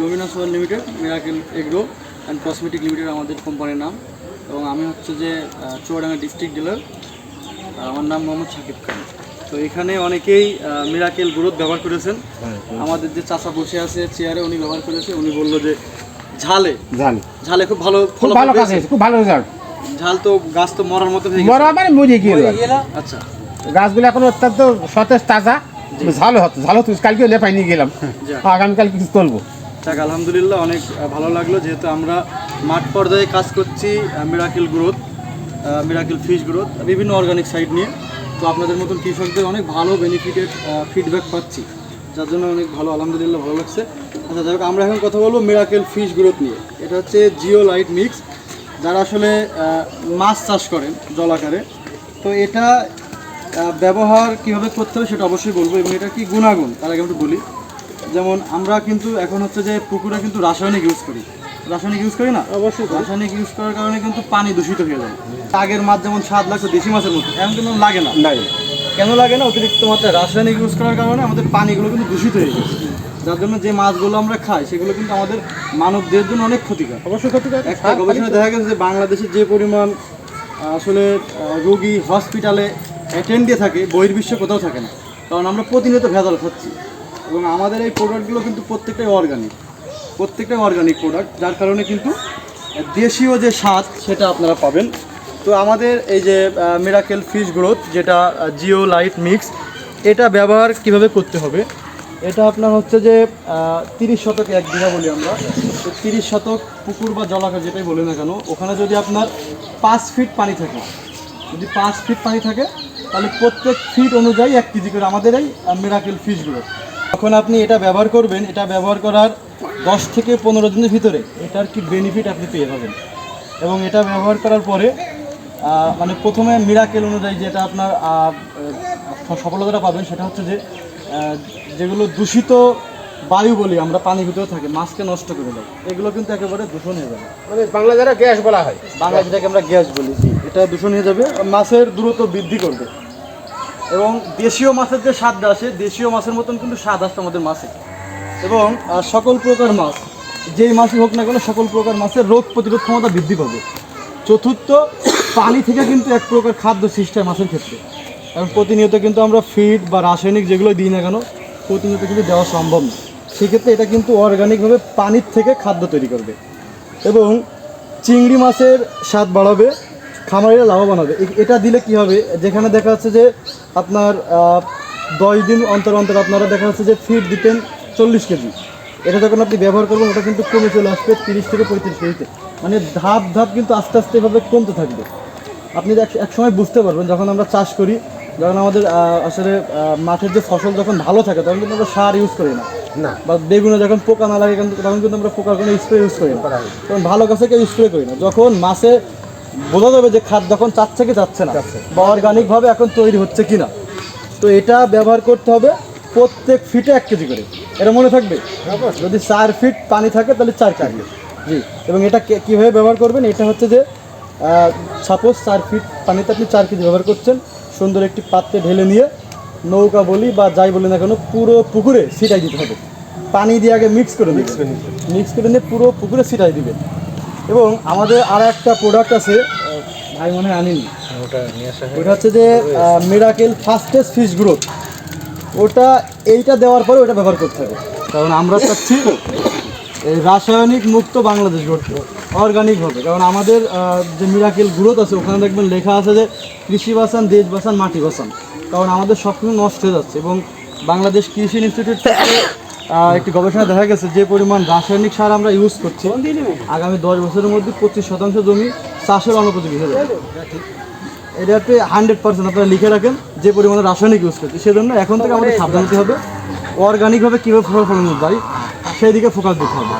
Luminous war limited miracle agro and cosmetic limited আমাদের কোম্পানির নাম। এবং আমি হচ্ছে যে চুয়াডাঙ্গা ডিস্ট্রিক্ট ডিলার আমার নাম মোহাম্মদ সাকিব খান। তো এখানে অনেকেই মিরাকেল গ্রোথ ব্যবহার করেছেন। আমাদের যে চাচা বসে আছে চেয়ারে উনি ব্যবহার করেছে। উনি বলল যে ঝালে। ঝালে। খুব ভালো খুব ভালো কাজ খুব ভালো রেজাল্ট ঝাল তো গাছ তো মরার মতো মরা মানে মরে গিয়ে আচ্ছা। গাছগুলো এখন অত্যন্ত সতেজ তাজা। ঝালো হতো ঝালো তুই কালকে লেপাই নিয়ে গেলাম। আগামীকাল কিছু তুলবো। যাক আলহামদুলিল্লাহ, অনেক ভালো লাগল। যেহেতু আমরা মাঠ পর্যায়ে কাজ করছি miracle growth miracle fish growth বিভিন্ন অর্গানিক সাইড নিয়ে। তো আপনাদের মতন কৃষকদের অনেক ভালো বেনিফিটেড ফিডব্যাক পাচ্ছি। যার জন্য অনেক ভালো, আলহামদুলিল্লাহ, ভালো লাগছে। আচ্ছা যাই আমরা এখন কথা বলব মিরাকেল ফিশ গ্রোথ নিয়ে। এটা হচ্ছে জিও লাইট মিক্স যারা আসলে মাছ চাষ করেন জলাকারে তো এটা ব্যবহার কীভাবে করতে হবে সেটা অবশ্যই বলব, এবং এটা কি গুণাগুণ? তার আগে একটু বলি। যেমন আমরা কিন্তু এখন হচ্ছে যে পুকুরে কিন্তু রাসায়নিক ইউজ করি। রাসায়নিক ইউজ করি না? অবশ্যই রাসায়নিক ইউজ করার কারণে কিন্তু পানি দূষিত হয়ে যায়। আগের মাছ যেমন স্বাদ লাগছে দেশি মাছের মতো এখন কিন্তু লাগে না। নাই কেন লাগে না? অতিরিক্ত মাত্রায় রাসায়নিক ইউজ করার কারণে আমাদের পানিগুলো কিন্তু দূষিত হয়ে যায়। যার জন্য যে মাছগুলো আমরা খাই সেগুলো কিন্তু আমাদের মানব দেহের জন্য অনেক ক্ষতিকর। অবশ্যই ক্ষতিকর। একটা গবেষণায় দেখা গেছে যে বাংলাদেশে যে পরিমাণ আসলে রোগী হসপিটালে অ্যাটেন্ড দিয়ে থাকে বহির্বিশ্বে কোথাও থাকে না। কারণ আমরা প্রতিনিয়ত ভেজাল খাচ্ছি। এবং আমাদের এই প্রোডাক্টগুলো কিন্তু প্রত্যেকটাই অর্গানিক প্রত্যেকটাই অর্গানিক প্রোডাক্ট যার কারণে কিন্তু দেশীয় যে স্বাদ সেটা আপনারা পাবেন। তো আমাদের এই যে মিরাকেল ফিশ গ্রোথ যেটা জিও লাইট মিক্স এটা ব্যবহার কীভাবে করতে হবে? এটা আপনার হচ্ছে যে তিরিশ শতক এক বিঘা বলি আমরা। তো তিরিশ শতক পুকুর বা জলাকার যেটাই বলি না কেন, ওখানে যদি আপনার পাঁচ ফিট পানি থাকে, যদি পাঁচ ফিট পানি থাকে, তাহলে প্রত্যেক ফিট অনুযায়ী এক কেজি করে আমাদের এই মিরাকেল ফিশগুলো যখন আপনি এটা ব্যবহার করবেন এটা ব্যবহার করার দশ থেকে পনেরো দিনের ভিতরে এটার কি বেনিফিট আপনি পেয়ে যাবেন। এবং এটা ব্যবহার করার পরে মানে প্রথমে মিরাকেল অনুযায়ী যেটা আপনার সফলতাটা পাবেন সেটা হচ্ছে যে যেগুলো দূষিত বায়ু বলি আমরা পানির ভিতরে থাকে মাছকে নষ্ট করে দেয়। এগুলো কিন্তু একেবারে দূষণ হয়ে যাবে। মানে বাংলা যারা গ্যাস বলা হয় বাংলা যেটাকে আমরা গ্যাস বলি এটা দূষণ হয়ে যাবে মাছের দ্রুত বৃদ্ধি করবে। এবং দেশীয় মাছের যে স্বাদটা আসে, দেশীয় মাছের মতন কিন্তু স্বাদ আসবে আমাদের মাছে। এবং সকল প্রকার মাছ, যেই মাছই হোক না কেন, সকল প্রকার মাছের রোগ প্রতিরোধ ক্ষমতা বৃদ্ধি পাবে। চতুর্থ, পানি থেকে কিন্তু এক প্রকার খাদ্য সৃষ্টি হয় মাছের ক্ষেত্রে। এবং প্রতিনিয়ত কিন্তু আমরা ফিড বা রাসায়নিক যেগুলো দিই না কেন, প্রতিনিয়ত কিন্তু দেওয়া সম্ভব না। সেক্ষেত্রে এটা কিন্তু অর্গানিকভাবে পানির থেকে খাদ্য তৈরি করবে। এবং চিংড়ি মাছের স্বাদ বাড়াবে। খামারিরা লাভবান হবে। এটা দিলে কি হবে? যেখানে দেখা যাচ্ছে যে আপনার দশ দিন অন্তর অন্তর আপনারা দেখা যাচ্ছে যে ফিড দিতেন চল্লিশ কেজি। এটা যখন আপনি ব্যবহার করবেন ওটা কিন্তু কমে চলে আসবে তিরিশ থেকে পঁয়ত্রিশ কেজিতে। মানে ধাপ ধাপ কিন্তু আস্তে আস্তে এভাবে কমতে থাকবে। আপনি এক- সময় বুঝতে পারবেন যখন আমরা চাষ করি যখন আমাদের আসলে মাঠের যে ফসল যখন ভালো থাকে তখন কিন্তু আমরা সার ইউজ করি না। না। বা বেগুনে যখন পোকা না লাগে কিন্তু তখন কিন্তু আমরা পোকার কোনো স্প্রে ইউজ করি না। তখন ভালো গাছে কেউ স্প্রে করি না। যখন মাছে বোঝা যাবে যে খাদ যখন চাচ্ছে কি চাচ্ছে না বা অর্গানিকভাবে এখন তৈরি হচ্ছে কি না। তো এটা ব্যবহার করতে হবে প্রত্যেক ফিটে এক কেজি করে। এটা মনে থাকবে? যদি চার ফিট পানি থাকে তাহলে চার কেজি। জি এবং এটা কীভাবে ব্যবহার করবেন? এটা হচ্ছে যে সাপোজ চার ফিট পানিতে আপনি চার কেজি ব্যবহার করছেন সুন্দর একটি পাত্রে ঢেলে নিয়ে নৌকা বলি বা যাই বলি না কেন পুরো পুকুরে ছিটাই দিতে হবে। পানি দিয়ে আগে মিক্স করে মিক্স করে মিক্স করে নিয়ে পুরো পুকুরে ছিটাই দিবে এবং আমাদের আর একটা প্রোডাক্ট আছে ভাই মনে হয় আনিনি ওটা হচ্ছে যে মিরাকেল ফাস্টেস্ট ফিশ গ্রোথ ওটা এইটা দেওয়ার পরে ওটা ব্যবহার করতে হবে। কারণ আমরা চাচ্ছি এই রাসায়নিক মুক্ত বাংলাদেশ গড়তে অর্গানিক হবে। কারণ আমাদের যে মিরাকেল গ্রোথ আছে ওখানে দেখবেন লেখা আছে যে কৃষি বাঁচান দেশ বাসান মাটি বাসান। কারণ আমাদের সব কিছু নষ্ট হয়ে যাচ্ছে এবং বাংলাদেশ কৃষি ইনস্টিটিউট থেকে একটি গবেষণা দেখা গেছে যে পরিমাণ রাসায়নিক সার আমরা ইউজ করছি, আগামী দশ বছরের মধ্যে পঁচিশ শতাংশ জমি চাষের অনুপযোগী হয়ে যাবে। এটাতে হান্ড্রেড পার্সেন্ট আপনারা লিখে রাখেন যে পরিমাণে রাসায়নিক ইউজ করছি। সেজন্য এখন থেকে আমাদের সাবধান হবে। অর্গানিকভাবে কীভাবে ফসল ফলন যায় সেই দিকে ফোকাস দিতে হবে।